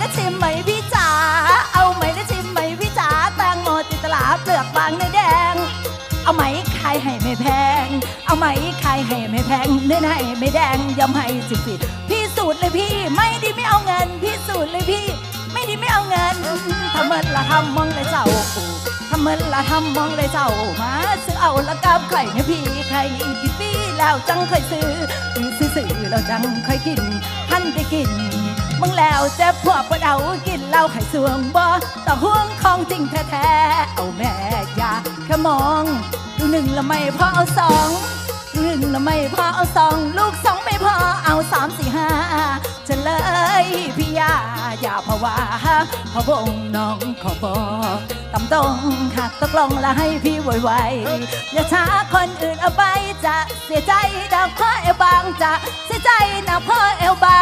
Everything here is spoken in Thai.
ละชิมไหมพี่จ๋าเอาไหมละชิมไหมพี่จ๋าแตงโมจิตลาเปลือกบางเนื้อแดง เอาไหมใครให้ไม่แพง เอาไหมใครให้ไม่แพงเนื้อให้ไม่แดงยำให้สิบปิดพี่สูตรเลยพี่ไม่ดีไม่เอาเงิน พี่สูตรเลยพี่ไม่ดีไม่เอาเงินทำเมินละทำมองเลยเจ้าทำเมินละทำมองเลยเจ้ามาซื้อเอาละกับไข่เนี่ยพี่ไข่ปีปีแล้วจังค่อยซื้อซื้อซื้อแล้วจังค่อยกินท่านได้กิน มึงแล้วเจ็บพวกปวดเอากินเหล้าไข่สวงบ่ต่อห่วงของจริงแท้ๆเอาแม่ยาแค่มองดูหนึ่งล้วไม่พอเอาสองดูหนึ่งล้วไม่พอเอาสองลูกสองไม่พอเอาสามสี่ห้าจะเลยพี่ยาอย่าภาวะพะวงน้องขอบอกตำตรงหากตกลงแล้วให้พี่ไวๆอย่าช้าคนอื่นเอาไปจะเสียใจดอกพ่อเอวบางจะเสียใจนะพ่อเอวบาง